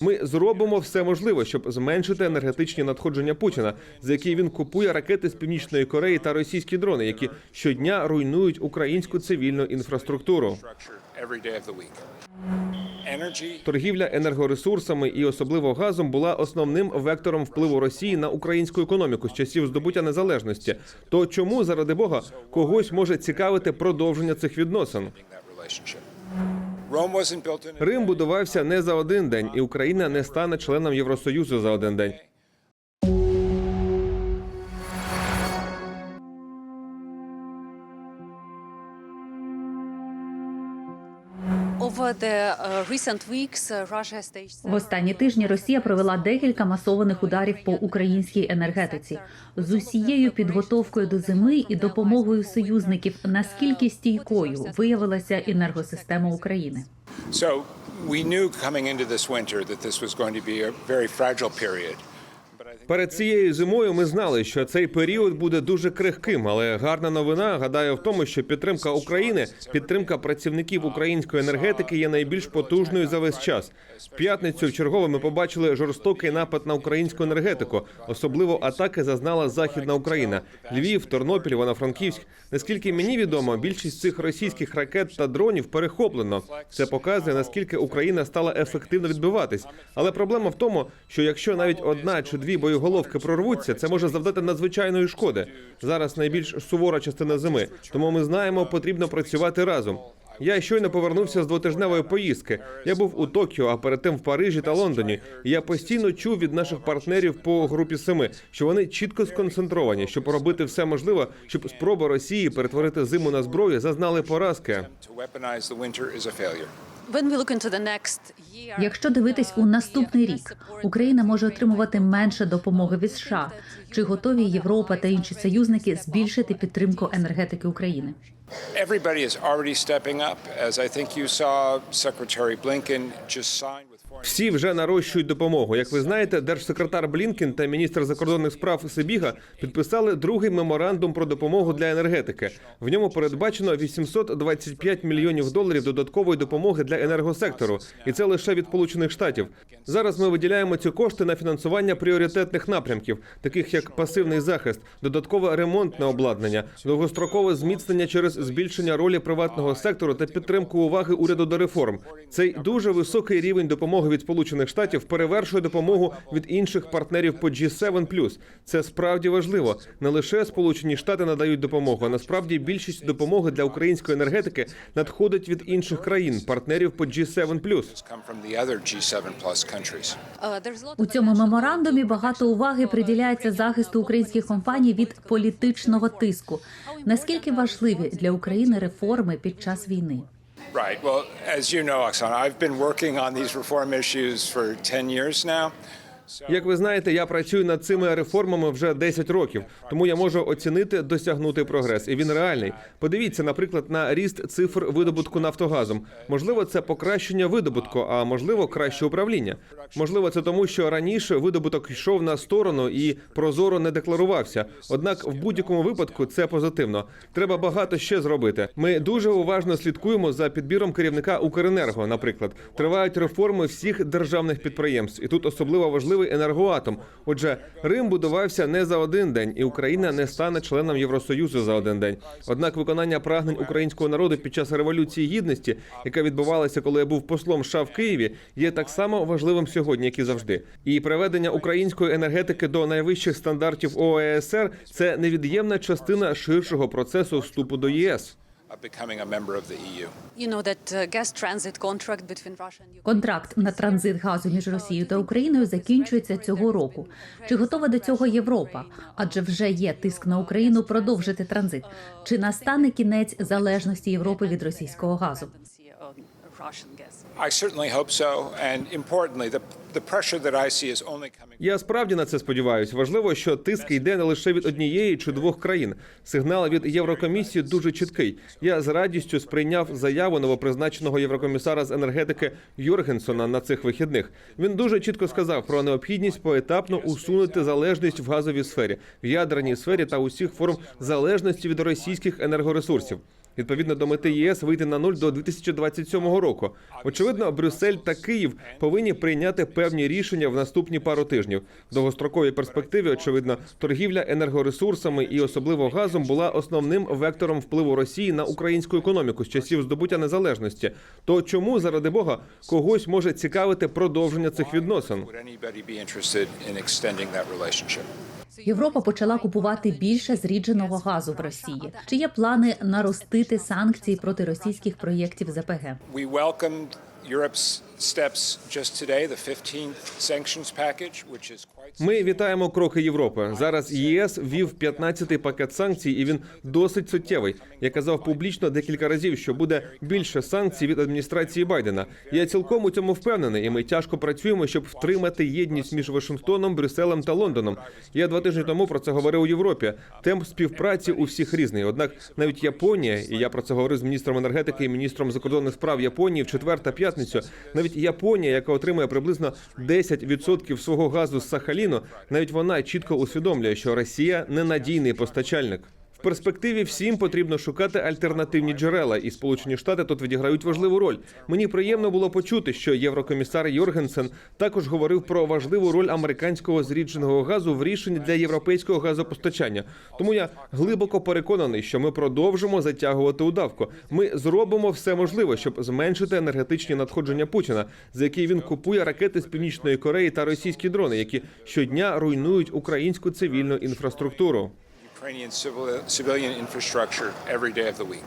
Ми зробимо все можливе, щоб зменшити енергетичні надходження Путіна, за які він купує ракети з північної Кореї та російські дрони, які щодня руйнують українську цивільну інфраструктуру. Торгівля енергоресурсами і особливо газом була основним вектором впливу Росії на українську економіку з часів здобуття незалежності. То чому заради Бога когось може цікавити продовження цих відносин? Рим будувався не за один день, і Україна не стане членом Євросоюзу за один день. В останні тижні Росія провела декілька масованих ударів по українській енергетиці з усією підготовкою до зими і допомогою союзників. Наскільки стійкою виявилася енергосистема України? So we knew coming into this winter that this was going to be a very fragile period. Перед цією зимою ми знали, що цей період буде дуже крихким, але гарна новина гадаю в тому, що підтримка України, підтримка працівників української енергетики є найбільш потужною за весь час. В п'ятницю в чергове ми побачили жорстокий напад на українську енергетику. Особливо атаки зазнала Західна Україна, Львів, Тернопіль, Івано-Франківськ. Наскільки мені відомо, більшість цих російських ракет та дронів перехоплено. Це показує наскільки Україна стала ефективно відбиватись. Але проблема в тому, що якщо навіть одна чи дві боєголовки прорвуться, це може завдати надзвичайної шкоди. Зараз найбільш сувора частина зими, тому ми знаємо, потрібно працювати разом. Я щойно повернувся з двотижневої поїздки. Я був у Токіо, а перед тим в Парижі та Лондоні. Я постійно чув від наших партнерів по групі семи, що вони чітко сконцентровані, щоб робити все можливе, щоб спроба Росії перетворити зиму на зброю зазнали поразки. Якщо дивитись у наступний рік, Україна може отримувати менше допомоги від США. Чи готові Європа та інші союзники збільшити підтримку енергетики України? Everybody is already stepping up. As I think you saw, Secretary Blinken just signed with. Всі вже нарощують допомогу. Як ви знаєте, держсекретар Блінкен та міністр закордонних справ Сибіга підписали другий меморандум про допомогу для енергетики. В ньому передбачено 825 мільйонів доларів додаткової допомоги для енергосектору, і це лише від Сполучених Штатів. Зараз ми виділяємо ці кошти на фінансування пріоритетних напрямків, таких як пасивний захист, додаткове ремонтне обладнання, довгострокове зміцнення через збільшення ролі приватного сектору та підтримку уваги уряду до реформ. Цей дуже високий рівень допомоги від Сполучених Штатів перевершує допомогу від інших партнерів по G7+. Це справді важливо. Не лише Сполучені Штати надають допомогу, а насправді більшість допомоги для української енергетики надходить від інших країн, партнерів по G7+. come from the other G7 plus countries. uh, there's a lot У цьому меморандумі багато уваги приділяється захисту українських компаній від політичного тиску. Наскільки важливі для України реформи під час війни? Right. Well, as you know, Oksana, I've been working on these reform issues for 10 years now. Як ви знаєте, я працюю над цими реформами вже 10 років, тому я можу оцінити досягнутий прогрес, і він реальний. Подивіться, наприклад, на ріст цифр видобутку нафтогазом. Можливо, це покращення видобутку, а можливо, краще управління. Можливо, це тому, що раніше видобуток йшов на сторону і прозоро не декларувався. Однак, в будь-якому випадку це позитивно. Треба багато ще зробити. Ми дуже уважно слідкуємо за підбіром керівника Укренерго. Наприклад, тривають реформи всіх державних підприємств, і тут особливо важливий енергоатом. Отже, Рим будувався не за один день, і Україна не стане членом Євросоюзу за один день. Однак, виконання прагнень українського народу під час революції гідності, яка відбувалася, коли я був послом США в Києві, є так само важливим сьогодні, як і завжди. І приведення української енергетики до найвищих стандартів ОЕСР – це невід'ємна частина ширшого процесу вступу до ЄС. Uh. Контракт на транзит газу між Росією та Україною закінчується цього року. Чи готова до цього Європа? Адже вже є тиск на Україну продовжити транзит. Чи настане кінець залежності Європи від російського газу? Dependency on Russian gas. I certainly hope so. And importantly, the, the pressure that I see is only coming. Я справді на це сподіваюся. Важливо, що тиск йде не лише від однієї чи двох країн. Сигнал від Єврокомісії дуже чіткий. Я з радістю сприйняв заяву новопризначеного єврокомісара з енергетики Йоргенсона на цих вихідних. Він дуже чітко сказав про необхідність поетапно усунути залежність в газовій сфері, в ядерній сфері та усіх форм залежності від російських енергоресурсів. Відповідно до мети ЄС вийти на нуль до 2027 року. Очевидно, Брюссель та Київ повинні прийняти певні рішення в наступні пару тижнів. В довгостроковій перспективі, очевидно, торгівля енергоресурсами і особливо газом була основним вектором впливу Росії на українську економіку з часів здобуття незалежності. То чому заради Бога когось може цікавити продовження цих відносин? Європа почала купувати більше зрідженого газу в Росії. Чи є плани наростити санкції проти російських проєктів ЗПГ? We welcomed Europe's steps just today, the 15th sanctions package, which is quite Ми вітаємо кроки Європи. Зараз ЄС ввів 15-й пакет санкцій, і він досить суттєвий. Я казав публічно декілька разів, що буде більше санкцій від адміністрації Байдена. Я цілком у цьому впевнений, і ми тяжко працюємо, щоб втримати єдність між Вашингтоном, Брюсселем та Лондоном. Я два тижні тому про це говорив у Європі. Темп співпраці у всіх різний. Однак навіть Японія, і я про це говорив з міністром енергетики і міністром закордонних справ Японії в четвер та п'ятницю. Навіть Японія, яка отримує приблизно 10% свого газу з Сахаліну, навіть вона чітко усвідомлює, що Росія ненадійний постачальник. Перспективі всім потрібно шукати альтернативні джерела, і Сполучені Штати тут відіграють важливу роль. Мені приємно було почути, що єврокомісар Йоргенсен також говорив про важливу роль американського зрідженого газу в рішенні для європейського газопостачання. Тому я глибоко переконаний, що ми продовжимо затягувати удавку. Ми зробимо все можливе, щоб зменшити енергетичні надходження Путіна, за які він купує ракети з північної Кореї та російські дрони, які щодня руйнують українську цивільну інфраструктуру. Ukrainian civil, civilian infrastructure every day of the week.